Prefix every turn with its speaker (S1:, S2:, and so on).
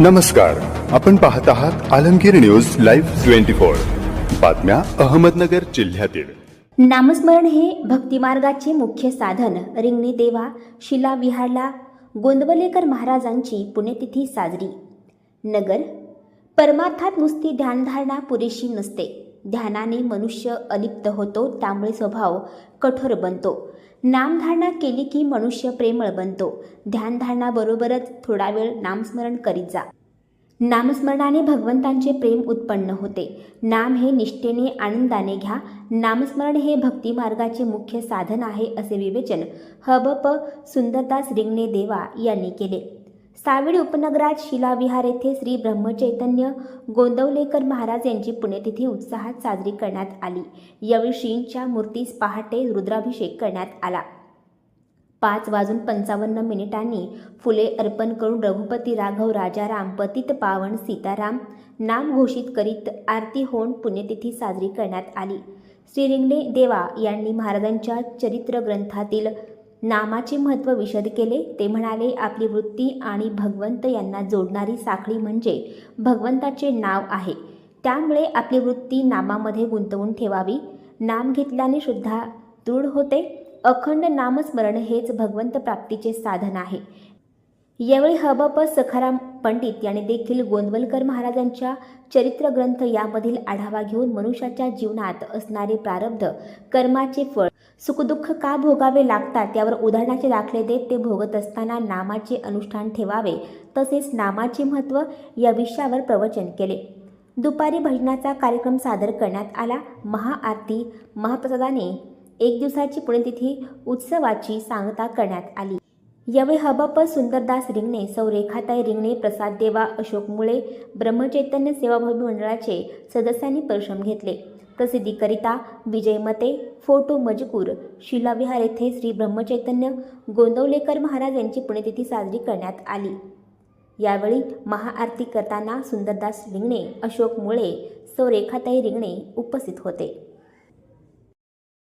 S1: नमस्कार. आपण पाहत आहात Alamgir News Live twenty four. बातम्या अहमदनगर जिल्ह्यातील.
S2: नामस्मरण हे भक्तिमार्गाचे मुख्य साधन रिंगणे देवा शिला विहारला गोंदवलेकर महाराजांची पुण्यतिथी साजरी. नगर परमार्थात नुसती ध्यानधारणा पुरेशी नसते. ध्यानाने मनुष्य अलिप्त होतो त्यामुळे स्वभाव कठोर बनतो. नामधारणा केली की मनुष्य प्रेमळ बनतो. ध्यानधारणाबरोबरच थोडा वेळ नामस्मरण करीत जा. नामस्मरणाने भगवंतांचे प्रेम उत्पन्न होते. नाम हे निष्ठेने आनंदाने घ्या. नामस्मरण हे भक्तिमार्गाचे मुख्य साधन आहे असे विवेचन हबप सुंदरदास रिंगणे देवा यांनी केले. सावेडी उपनगरात शिलाविहार येथे श्री ब्रह्मचैतन्य गोंदवलेकर महाराज यांची पुण्यतिथी उत्साहात साजरी करण्यात आली. यावेळी श्रींच्या मूर्तीस पहाटे रुद्राभिषेक करण्यात आला. पाच वाजून पंचावन्न मिनिटांनी फुले अर्पण करून रघुपती राघव राजाराम पतित पावन सीताराम नाम घोषित करीत आरती होऊन पुण्यतिथी साजरी करण्यात आली. श्री रिंगणे देवा यांनी महाराजांच्या चरित्र ग्रंथातील नामाचे महत्त्व विशद केले ते म्हणाले आपली वृत्ती आणि भगवंत यांना जोडणारी साखळी म्हणजे भगवंताचे नाव आहे. त्यामुळे आपली वृत्ती नामामध्ये गुंतवून ठेवावी. नाम घेतल्याने सुद्धा दृढ होते. अखंड नामस्मरण हेच भगवंत प्राप्तीचे साधन आहे. यावेळी हबप सखाराम पंडित यांनी देखील गोंदवलकर महाराजांच्या चरित्र ग्रंथ यामधील आढावा घेऊन मनुष्याच्या जीवनात असणारे प्रारब्ध कर्माचे फळ सुखदुःख का भोगावे लागतात? यावर उदाहरणाचे दाखले देत ते भोगत असताना नामाचे अनुष्ठान ठेवावे तसेच नामाचे महत्त्व या विषयावर प्रवचन केले. दुपारी भजनाचा कार्यक्रम सादर करण्यात आला. महाआरती महाप्रसादाने एक दिवसाची पुण्यतिथी उत्सवाची सांगता करण्यात आली. यावेळी हबप सुंदरदास रिंगणे सौ रेखाताई रिंगणे प्रसाद देवा अशोक मुळे ब्रह्मचैतन्य सेवाभावी मंडळाचे सदस्यांनी परिश्रम घेतले. प्रसिद्धीकरिता विजय मते फोटो मजकूर शिलाविहार येथे श्री ब्रह्मचैतन्य गोंदवलेकर महाराज यांची पुण्यतिथी साजरी करण्यात आली. यावेळी महाआरती करताना सुंदरदास रिंगणे अशोक मुळे सौ रेखाताई रिंगणे उपस्थित होते.